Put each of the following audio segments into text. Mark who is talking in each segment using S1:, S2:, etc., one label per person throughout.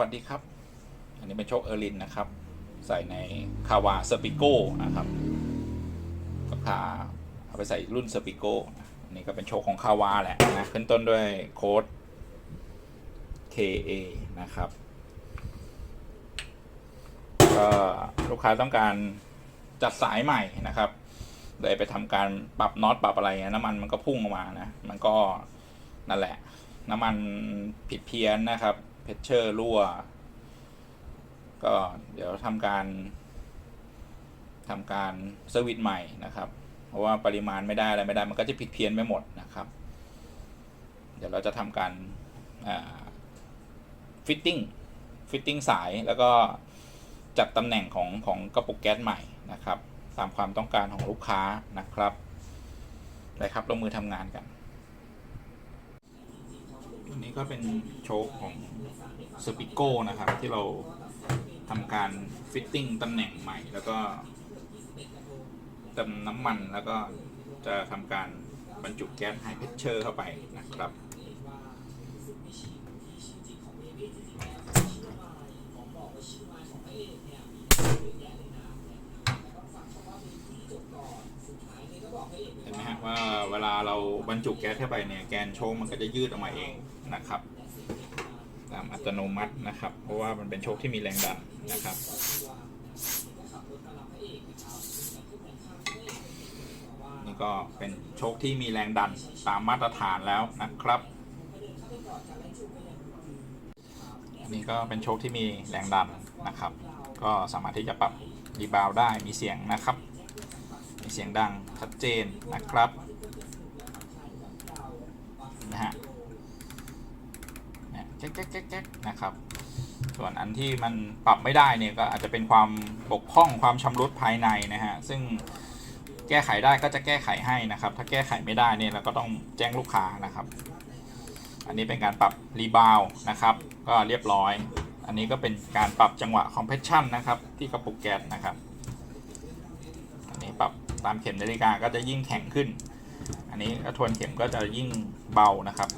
S1: วัสดีครับ อันนี้เป็นโชคเออร์ลินนะครับ ใส่ในคาวาสปิโก้นะครับก็พาเอาไปใส่รุ่นสปิโก้อันนี้ก็เป็นโชคของคาวาแหละนะขึ้นต้นด้วยโค้ด KA นะครับ ก็ลูกค้าต้องการจัดสายใหม่นะครับเลยไปทำการปรับน็อตปรับอะไรเงี้ยน้ำมันมันก็พุ่งออกมานะ มันก็นั่นแหละ น้ำมันผิดเพี้ยนนะครับ เพชเชอร์รั่ว ก็เดี๋ยวทำการทำการเซอร์วิสใหม่นะครับ เพราะว่าปริมาณไม่ได้อะไรไม่ได้มันก็จะผิดเพี้ยนไปหมดนะครับ เดี๋ยวเราจะทำการฟิตติ้งฟิตติ้งสายแล้วก็จัดตำแหน่งของของกระปุกแก๊สใหม่นะครับ ตามความต้องการของลูกค้านะครับไปครับลงมือทำงานกัน นี้ก็เป็นโชคของสปิโก้นะครับ ที่เราทำการฟิตติ้งตำแหน่งใหม่ แล้วก็เติมน้ำมันแล้วก็จะทำการบรรจุแก๊สไฮเพชเชอร์เข้าไปนะครับ เห็นไหมฮะว่าเว ลาเราบรรจุแก๊สเข้าไปเนี่ยแกนโชคมันก็จะยืดออกมาเองนะครับตามอัตโนมัตินะครับ เพราะว่ามันเป็นโชคที่มีแรงดันนะครับ นี่ก็เป็นโชคที่มีแรงดันตามมาตรฐานแล้วนะครับนนี้ก็เป็นโชคที่มีแรงดันนะครับ ก็สามารถที่จะปรับรีบาวได้มีเสียงนะครับ มีเสียงดังชัดเจนนะครับ ฮะเนี่ยแก๊กแก๊กแก๊กแก๊กนะครับ ส่วนอันที่มันปรับไม่ได้เนี่ยก็อาจจะเป็นความบกพร่องความชำรุดภายในนะฮะ ซึ่งแก้ไขได้ก็จะแก้ไขให้นะครับ ถ้าแก้ไขไม่ได้เนี่ยเราก็ต้องแจ้งลูกค้านะครับ อันนี้เป็นการปรับรีบาวนะครับ ก็เรียบร้อย อันนี้ก็เป็นการปรับจังหวะคอมเพรสชันนะครับ ที่กระปุกแก๊สนะครับ อันนี้ปรับตามเข็มนาฬิกาก็จะยิ่งแข็งขึ้น อันนี้ก็ทวนเข็มก็จะยิ่งเบานะครับ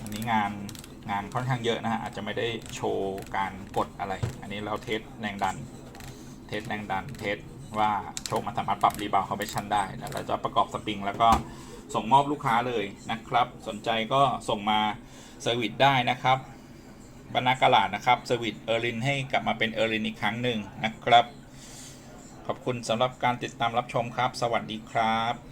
S1: อันนี้งานงานค่อนข้างเยอะนะฮะอาจจะไม่ได้โชว์การกดอะไร อันนี้เราเทสแรงดัน เทสแรงดันเทสว่าโชคมันสามารถปรับรีบาวคอมเพรสชันได้แล้วเราจะประกอบสปริง แล้วก็ส่งมอบลูกค้าเลยนะครับ สนใจก็ส่งมาเซอร์วิสได้นะครับบรรณากาลาดนะครับเซอร์วิสเออร์ลินให้กลับมาเป็นเออร์ลินอีกครั้งหนึ่งนะครับ ขอบคุณสำหรับการติดตามรับชมครับ สวัสดีครับ